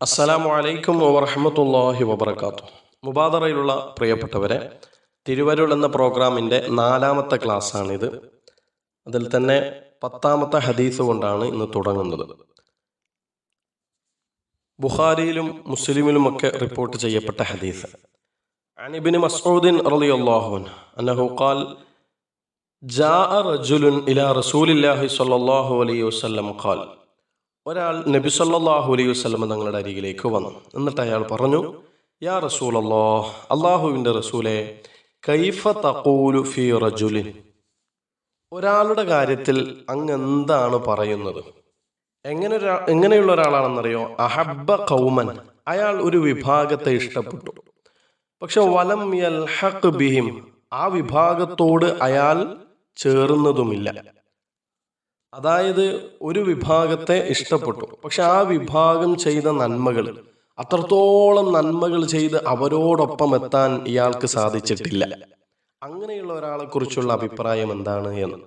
അസ്സലാമു അലൈക്കും വറഹമത്തല്ലാഹി വബർക്കാത്തു മുബാദറയിലുള്ള പ്രിയപ്പെട്ടവരെ തിരുവരുൾ എന്ന പ്രോഗ്രാമിന്റെ നാലാമത്തെ ക്ലാസ്സാണിത്. അതിൽ തന്നെ പത്താമത്തെ ഹദീസ് കൊണ്ടാണ് ഇന്ന് തുടങ്ങുന്നത്. ബുഖാരിയിലും മുസ്ലിമിലുമൊക്കെ റിപ്പോർട്ട് ചെയ്യപ്പെട്ട ഹദീസ്. അനിബിന് മസൂദിൻ റളിയല്ലാഹു അൻഹു അന്നഹു ഖാൽ ജാഅ റജുലുൻ ഇലാ റസൂലില്ലാഹി സ്വല്ലല്ലാഹു അലൈഹി വസല്ലം ഖാൽ ഒരാൾ നബി സല്ലാഹു അലൈഹി വസ്ലമ തങ്ങളുടെ അരികിലേക്ക് വന്നു. എന്നിട്ട് അയാൾ പറഞ്ഞു യാ റസൂലല്ലാ അള്ളാഹുവിന്റെ റസൂലെ കൈഫ തഖൂലു ഫി റജുലിൻ? ഒരാളുടെ കാര്യത്തിൽ അങ്ങ് എന്താണ് പറയുന്നത്? എങ്ങനെ ഒരാ എങ്ങനെയുള്ള ഒരാളാണെന്നറിയോ? അഹബ്ബ കൗമൻ അയാൾ ഒരു വിഭാഗത്തെ ഇഷ്ടപ്പെട്ടു. പക്ഷെ വലം യൽഹഖ് ബിഹിം ആ വിഭാഗത്തോട് അയാൾ ചേർന്നതുമില്ല. അതായത് ഒരു വിഭാഗത്തെ ഇഷ്ടപ്പെട്ടു. പക്ഷെ ആ വിഭാഗം ചെയ്ത നന്മകൾ അത്രത്തോളം നന്മകൾ ചെയ്ത് അവരോടൊപ്പം എത്താൻ ഇയാൾക്ക് സാധിച്ചിട്ടില്ല. അങ്ങനെയുള്ള ഒരാളെ കുറിച്ചുള്ള അഭിപ്രായം എന്താണ് എന്ന്.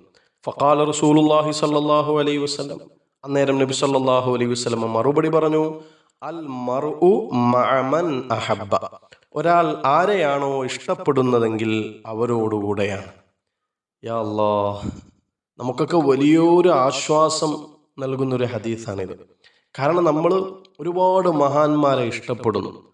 ഫഖാല റസൂലുല്ലാഹി സ്വല്ലല്ലാഹു അലൈഹി വസല്ലം. അന്നേരം നബി സല്ലല്ലാഹു അലൈഹി വസല്ലം മറുപടി പറഞ്ഞു അൽ മർഉ മഅമൻ അഹബ്ബ. ഒരാൾ ആരെയാണോ ഇഷ്ടപ്പെടുന്നതെങ്കിൽ അവരോടുകൂടെയാണ്. യാ അല്ലാഹ് നമുക്കൊക്കെ വലിയൊരു ആശ്വാസം നൽകുന്ന ഒരു ഹദീസാണിത്. കാരണം നമ്മൾ ഒരുപാട് മഹാന്മാരെ ഇഷ്ടപ്പെടുന്നു.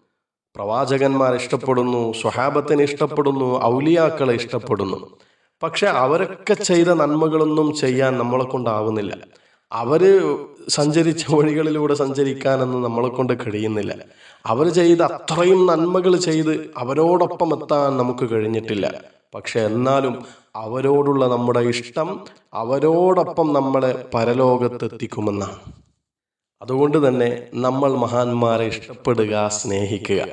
പ്രവാചകന്മാരെ ഇഷ്ടപ്പെടുന്നു സ്വഹാബത്തിനെ ഇഷ്ടപ്പെടുന്നു ഔലിയാക്കളെ ഇഷ്ടപ്പെടുന്നു. പക്ഷെ അവരൊക്കെ ചെയ്ത നന്മകളൊന്നും ചെയ്യാൻ നമ്മളെ കൊണ്ടാവുന്നില്ല. അവർ സഞ്ചരിച്ച വഴികളിലൂടെ സഞ്ചരിക്കാനൊന്നും നമ്മളെ കൊണ്ട് കഴിയുന്നില്ല. അവർ ചെയ്ത അത്രയും നന്മകൾ ചെയ്ത് അവരോടൊപ്പം എത്താൻ നമുക്ക് കഴിഞ്ഞിട്ടില്ല. പക്ഷെ എന്നാലും അവരോടുള്ള നമ്മുടെ ഇഷ്ടം അവരോടൊപ്പം നമ്മളെ പരലോകത്തെത്തിക്കുമെന്നാണ്. അതുകൊണ്ട് തന്നെ നമ്മൾ മഹാന്മാരെ ഇഷ്ടപ്പെടുക സ്നേഹിക്കുക.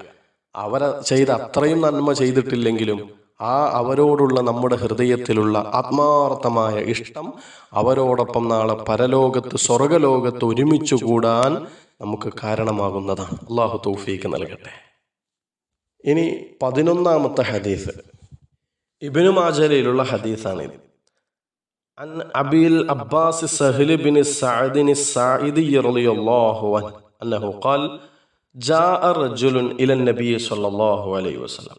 അവരെ ചെയ്ത അത്രയും നന്മ ചെയ്തിട്ടില്ലെങ്കിലും ആ അവരോടുള്ള നമ്മുടെ ഹൃദയത്തിലുള്ള ആത്മാർത്ഥമായ ഇഷ്ടം അവരോടൊപ്പം നാളെ പരലോകത്ത് സ്വർഗലോകത്ത് ഒരുമിച്ച് കൂടാൻ നമുക്ക് കാരണമാകുന്നതാണ്. അള്ളാഹു തൗഫീക്ക് നൽകട്ടെ. ഇനി പതിനൊന്നാമത്തെ ഹദീസ്. ഇബിനു മാജലയിലുള്ള ഹദീസാണിത് عن أبي العباس سهل بن سعد الساعدي رضي الله عنه أنه قال جاء رجل إلى النبي صلى الله عليه وسلم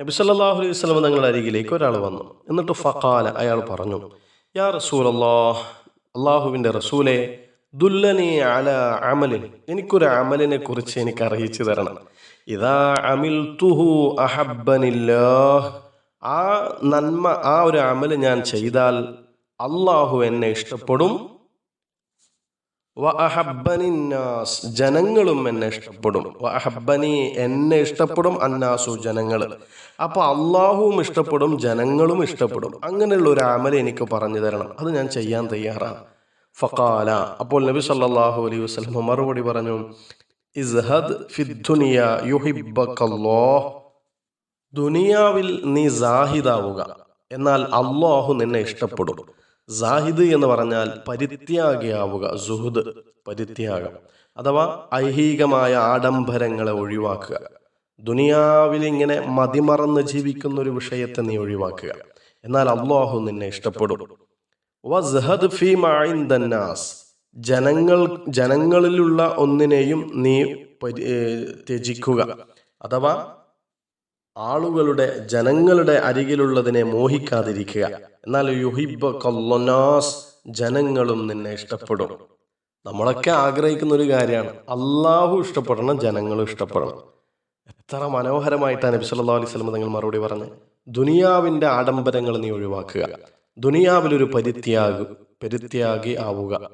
നബി സല്ലല്ലാഹു അലൈഹി വസല്ലം തങ്ങളുടെ അരികിലേക്ക് ഒരാൾ വന്നു എന്നിട്ട് ഫഖാല അയാൾ പറഞ്ഞു യാ റസൂലല്ലാഹ് അള്ളാഹുവിൻ്റെ റസൂലെ ദുല്ലനി അല അമലിൻ എനിക്കൊരു അമലിനെ കുറിച്ച് എനിക്ക് അറിയിച്ചു തരണം ഇതാ അമിൽ തുഹു അഹബ്ബനില്ലാഹ് ആ നന്മ ആ ഒരു അമൽ ഞാൻ ചെയ്താൽ അള്ളാഹു എന്നെ ഇഷ്ടപ്പെടും. വഹബനിന്നാസ് ജനങ്ങളും എന്നെ ഇഷ്ടപ്പെടും. വഹബനി എന്നെ ഇഷ്ടപ്പെടും അന്നാസു ജനങ്ങൾ. അപ്പൊ അള്ളാഹുവും ഇഷ്ടപ്പെടും ജനങ്ങളും ഇഷ്ടപ്പെടും. അങ്ങനെയുള്ള ഒരു അമൽ എനിക്ക് പറഞ്ഞു തരണം. അത് ഞാൻ ചെയ്യാൻ തയ്യാറാണ്. ഫക്കാല അപ്പോൾ നബി സല്ലാഹു അലൈഹി വസല്ലം മറുപടി പറഞ്ഞു ഇസ്ഹദ് ഫിദ്ദുനിയ യുഹിബ്ബക്കല്ലാഹ് ദുനിയാവിൽ നീ സാഹിദാവുക. എന്നാൽ അള്ളാഹു നിന്നെ ഇഷ്ടപ്പെടും. സാഹിദ് എന്ന് പറഞ്ഞാൽ പരിത്യാഗിയാവുക സുഹുദ് പരിത്യാഗം. അഥവാ ഐഹികമായ ആഡംബരങ്ങളെ ഒഴിവാക്കുക. ദുനിയാവിൽ ഇങ്ങനെ മതിമറന്ന് ജീവിക്കുന്ന ഒരു വിഷയത്തെ നീ ഒഴിവാക്കുക. എന്നാൽ അള്ളാഹു നിന്നെ ഇഷ്ടപ്പെടും. ജനങ്ങൾ ജനങ്ങളിലുള്ള ഒന്നിനെയും നീ ത്യജിക്കുക. അഥവാ ആളുകളുടെ ജനങ്ങളുടെ അരികിലുള്ളതിനെ മോഹിക്കാതിരിക്കുക. എന്നാൽ യുഹിബ് കൊല്ലനാസ് ജനങ്ങളും നിന്നെ ഇഷ്ടപ്പെടും. നമ്മളൊക്കെ ആഗ്രഹിക്കുന്ന ഒരു കാര്യമാണ്. അള്ളാഹു ഇഷ്ടപ്പെടണം ജനങ്ങളും ഇഷ്ടപ്പെടണം. എത്ര മനോഹരമായിട്ടാണ് നബി സല്ലല്ലാഹു അലൈഹി വസല്ലം തങ്ങൾ മറുപടി പറഞ്ഞത്. ദുനിയാവിന്റെ ആഡംബരങ്ങൾ നീ ഒഴിവാക്കുക. ദുനിയാവിലൊരു പരിത്യാഗ് പരിത്യാഗി ആവുക.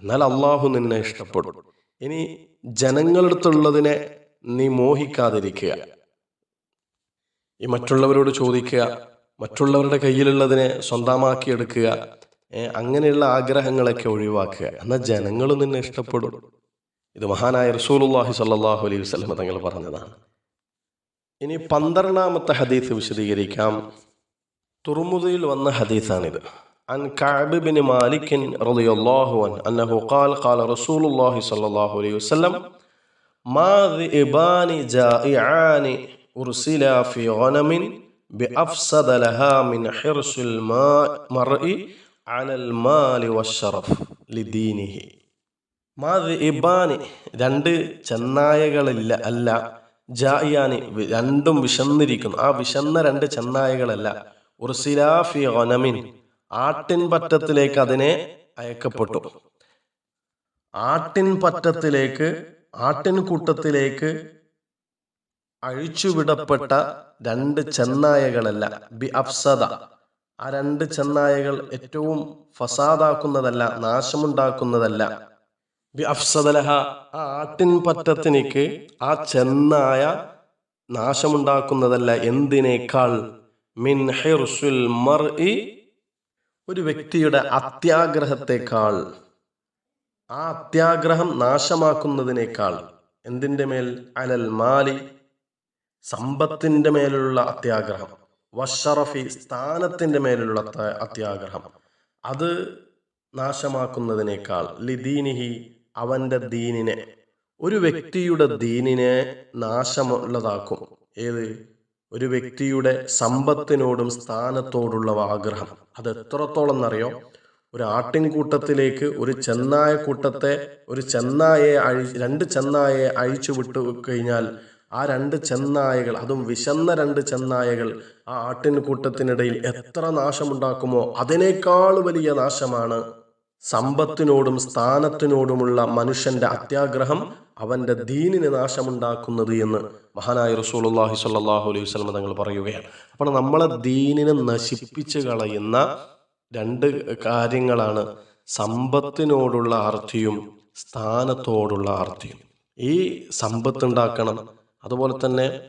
എന്നാൽ അള്ളാഹു നിന്നെ ഇഷ്ടപ്പെടും. ഇനി ജനങ്ങളടുത്തുള്ളതിനെ നീ മോഹിക്കാതിരിക്കുക. ഈ മറ്റുള്ളവരോട് ചോദിക്കുക മറ്റുള്ളവരുടെ കയ്യിലുള്ളതിനെ സ്വന്തമാക്കിയെടുക്കുക ഏ, അങ്ങനെയുള്ള ആഗ്രഹങ്ങളൊക്കെ ഒഴിവാക്കുക എന്നാൽ ജനങ്ങളും നിന്നെ ഇഷ്ടപ്പെടും ഇത് മഹാനായ റസൂലുള്ളാഹി സ്വല്ലല്ലാഹു അലൈഹി വസല്ലം തങ്ങൾ പറഞ്ഞതാണ് ഇനി പന്ത്രണ്ടാമത്തെ ഹദീസ് വിശദീകരിക്കാം തുറമുദയിൽ വന്ന ഹദീസാണിത് عن كعب بن مالك رضي الله عنه أنه قال قال رسول الله صلى الله عليه وسلم ما ذئبان جائعان أرسلا في غنم بأفسد لها من حرص الماء مرء على المال والشرف لدينه മാത് ഇബാനി രണ്ട് ചെന്നായകളില്ല അല്ല ജായാനി വി- രണ്ടും വിശന്നിരിക്കുന്നു ആ വിശന്ന രണ്ട് ചെന്നായകളല്ല ഉർസിലാഫി ഒനമിൻ ആട്ടിൻ പറ്റത്തിലേക്ക് അതിനെ അയക്കപ്പെട്ടു ആട്ടിൻ പറ്റത്തിലേക്ക് ആട്ടിൻ കൂട്ടത്തിലേക്ക് അഴിച്ചുവിടപ്പെട്ട രണ്ട് ചെന്നായകളല്ല. ബി അഫ്സദ. ആ രണ്ട് ചെന്നായകൾ ഏറ്റവും ഫസാദാക്കുന്നതല്ല നാശമുണ്ടാക്കുന്നതല്ല. ബി അഫ്സദലഹ. ആ ആട്ടിൻ പറ്റത്തിനിക്ക് ആ ചെന്നായ നാശമുണ്ടാക്കുന്നതല്ല. എന്തിനേക്കാൾ? മിൻ ഹിർസുൽ മർഇ. ഒരു വ്യക്തിയുടെ അത്യാഗ്രഹത്തെക്കാൾ. ആ അത്യാഗ്രഹം നാശമാക്കുന്നതിനേക്കാൾ. എന്തിന്റെ മേൽ? അലൽ മാലി. സമ്പത്തിന്റെ മേലുള്ള അത്യാഗ്രഹം. വഷറഫി സ്ഥാനത്തിന്റെ മേലുള്ള അത്യാഗ്രഹം. അത് നാശമാക്കുന്നതിനേക്കാൾ ലിദീനിഹി അവന്റെ ദീനിനെ ഒരു വ്യക്തിയുടെ ദീനിനെ നാശമുള്ളതാക്കും. ഏത്? ഒരു വ്യക്തിയുടെ സമ്പത്തിനോടും സ്ഥാനത്തോടുള്ള ആഗ്രഹം. അത് എത്രത്തോളം എന്നറിയോ ഒരു ആട്ടിൻകൂട്ടത്തിലേക്ക് ഒരു ചെന്നായ കൂട്ടത്തെ ഒരു ചെന്നായെ അഴി രണ്ട് ചെന്നായെ അഴിച്ചു വിട്ടു കഴിഞ്ഞാൽ ആ രണ്ട് ചെന്നായകൾ അതും വിശന്ന രണ്ട് ചെന്നായകൾ ആ ആട്ടിൻകൂട്ടത്തിനിടയിൽ എത്ര നാശമുണ്ടാക്കുമോ അതിനേക്കാൾ വലിയ നാശമാണ്. സമ്പത്തിനോടും സ്ഥാനത്തിനോടുമുള്ള മനുഷ്യന്റെ അത്യാഗ്രഹം അവന്റെ ദീനിന് നാശമുണ്ടാക്കുന്നത് എന്ന് മഹാനായ റസൂലുള്ളാഹി സ്വല്ലല്ലാഹു അലൈഹി വസല്ലം തങ്ങൾ പറയുകയാണ്. അപ്പോൾ നമ്മളെ ദീനിനെ നശിപ്പിച്ച് കളയുന്ന രണ്ട് കാര്യങ്ങളാണ് സമ്പത്തിനോടുള്ള ആർത്തിയും സ്ഥാനത്തോടുള്ള ആർത്തിയും. ഈ സമ്പത്ത് ഉണ്ടാക്കണം അതുപോലെ തന്നെ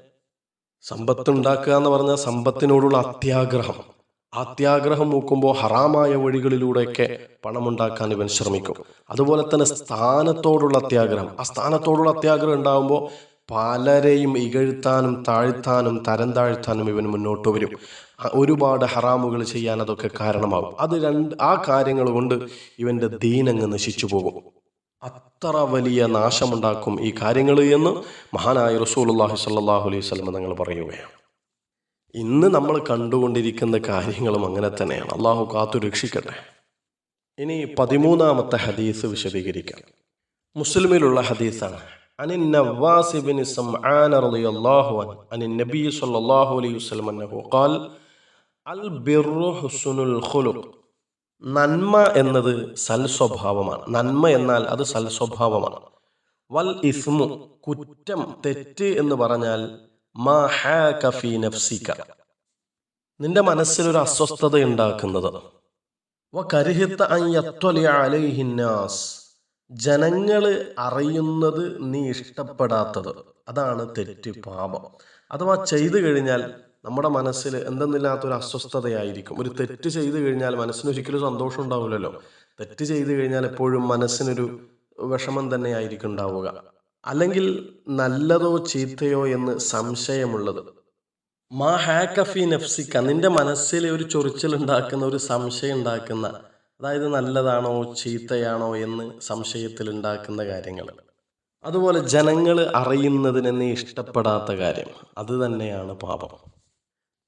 സമ്പത്ത് ഉണ്ടാക്കുക എന്ന് പറഞ്ഞാൽ സമ്പത്തിനോടുള്ള അത്യാഗ്രഹം. അത്യാഗ്രഹം നോക്കുമ്പോൾ ഹറാമായ വഴികളിലൂടെയൊക്കെ പണമുണ്ടാക്കാൻ ഇവൻ ശ്രമിക്കും. അതുപോലെ തന്നെ സ്ഥാനത്തോടുള്ള അത്യാഗ്രഹം. ആ സ്ഥാനത്തോടുള്ള അത്യാഗ്രഹം ഉണ്ടാകുമ്പോൾ പലരെയും ഇകഴ്ത്താനും താഴ്ത്താനും തരം താഴ്ത്താനും ഇവൻ മുന്നോട്ട് വരും. ഒരുപാട് ഹറാമുകൾ ചെയ്യാൻ അതൊക്കെ കാരണമാകും അത് രണ്ട് ആ കാര്യങ്ങൾ കൊണ്ട് ഇവന്റെ ദീനങ്ങ് നശിച്ചു പോകും. അത്ര വലിയ നാശമുണ്ടാക്കും ഈ കാര്യങ്ങൾ എന്ന് മഹാനായ റസൂലുള്ളാഹി സ്വല്ലല്ലാഹു അലൈഹി വസല്ലം തങ്ങൾ പറയുകയാണ് ഇന്ന് നമ്മൾ കണ്ടുകൊണ്ടിരിക്കുന്ന കാര്യങ്ങളും അങ്ങനെ തന്നെയാണ് അള്ളാഹു കാത്തു രക്ഷിക്കട്ടെ ഇനി പതിമൂന്നാമത്തെ ഹദീസ് വിശദീകരിക്കാം മുസ്ലിമിലുള്ള ഹദീസാണ് عن النواس بن سمعان رضي الله عنه عن النبي صلى الله عليه وسلم أنه قال البر حسن الخلق നന്മ എന്നത് സൽസ്വഭാവമാണ്. നന്മ എന്നാൽ അത് സൽസ്വഭാവമാണ്. വൽ ഇസ്മു കുറ്റം തെറ്റ് എന്ന് പറഞ്ഞാൽ മാ ഹാക ഫീ നഫ്സിക. നിന്റെ മനസ്സിൽ ഒരു അസ്വസ്ഥത ഉണ്ടാക്കുന്നത്. ജനങ്ങൾ അറിയുന്നത് നീ ഇഷ്ടപ്പെടാത്തത്. അതാണ് തെറ്റ് പാപം. അഥവാ ചെയ്തു കഴിഞ്ഞാൽ നമ്മുടെ മനസ്സിൽ എന്തെന്നില്ലാത്തൊരു അസ്വസ്ഥതയായിരിക്കും. ഒരു തെറ്റ് ചെയ്തു കഴിഞ്ഞാൽ മനസ്സിന് ഒരിക്കലും സന്തോഷം ഉണ്ടാവില്ലല്ലോ. തെറ്റ് ചെയ്തു കഴിഞ്ഞാൽ എപ്പോഴും മനസ്സിനൊരു വിഷമം തന്നെയായിരിക്കും ഉണ്ടാവുക. അല്ലെങ്കിൽ നല്ലതോ ചീത്തയോ എന്ന് സംശയമുള്ളത്. മാ ഹാക്കഫി നഫ്സിക്ക നിന്റെ മനസ്സിൽ ഒരു ചൊറിച്ചിൽ ഉണ്ടാക്കുന്ന ഒരു സംശയം ഉണ്ടാക്കുന്ന അതായത് നല്ലതാണോ ചീത്തയാണോ എന്ന് സംശയത്തിൽ ഉണ്ടാക്കുന്ന കാര്യങ്ങൾ. അതുപോലെ ജനങ്ങൾ അറിയുന്നതിനെ നീ ഇഷ്ടപ്പെടാത്ത കാര്യം. അത് തന്നെയാണ് പാപം.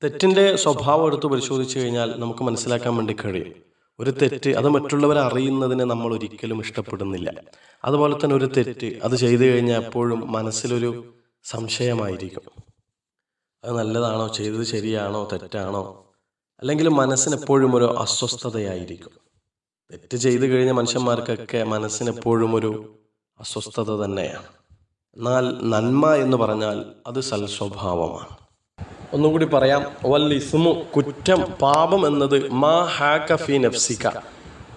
തെറ്റിന്റെ സ്വഭാവം എടുത്ത് പരിശോധിച്ചു കഴിഞ്ഞാൽ നമുക്ക് മനസ്സിലാക്കാൻ വേണ്ടി കഴിയും. ഒരു തെറ്റ് അത് മറ്റുള്ളവരെ അറിയുന്നതിനെ നമ്മൾ ഒരിക്കലും ഇഷ്ടപ്പെടുന്നില്ല. അതുപോലെ തന്നെ ഒരു തെറ്റ് അത് ചെയ്തു കഴിഞ്ഞാൽ എപ്പോഴും മനസ്സിലൊരു സംശയമായിരിക്കും. അത് നല്ലതാണോ? ചെയ്തത് ശരിയാണോ? തെറ്റാണോ? അല്ലെങ്കിൽ മനസ്സിനെപ്പോഴും ഒരു അസ്വസ്ഥതയായിരിക്കും. തെറ്റ് ചെയ്തു കഴിഞ്ഞ മനുഷ്യന്മാർക്കൊക്കെ മനസ്സിനെപ്പോഴും ഒരു അസ്വസ്ഥത തന്നെയാണ്. എന്നാൽ നന്മ എന്ന് പറഞ്ഞാൽ അത് സൽസ്വഭാവമാണ്. ഒന്നുകൂടി പറയാം. വൽ ഇസ്മു കുറ്റം പാപം എന്നത് മാ ഹാക ഫി നഫ്സിക.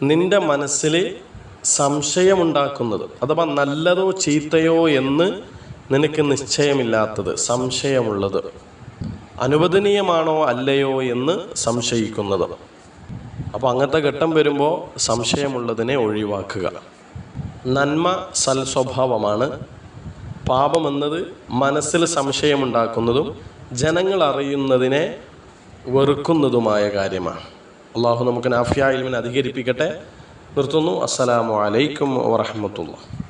നിന്റെ മനസ്സിൽ സംശയമുണ്ടാക്കുന്നത് അഥവാ നല്ലതോ ചീത്തയോ എന്ന് നിനക്ക് നിശ്ചയമില്ലാത്തത് സംശയമുള്ളത്. അനുവദനീയമാണോ അല്ലയോ എന്ന് സംശയിക്കുന്നത്. അപ്പോൾ അങ്ങനത്തെ ഘട്ടം വരുമ്പോൾ സംശയമുള്ളതിനെ ഒഴിവാക്കുക. നന്മ സൽസ്വഭാവമാണ്. പാപമെന്നത് മനസ്സിൽ സംശയമുണ്ടാക്കുന്നതും ജനങ്ങൾ അറിയുന്നതിനെ വെറുക്കുന്നതുമായ കാര്യമാണ്. അള്ളാഹു നമുക്ക് നാഫിയ ഇൽമിനെ അധികരിപ്പിക്കട്ടെ. നിർത്തുന്നു. അസ്സലാമു അലൈക്കും വറഹമത്തുള്ള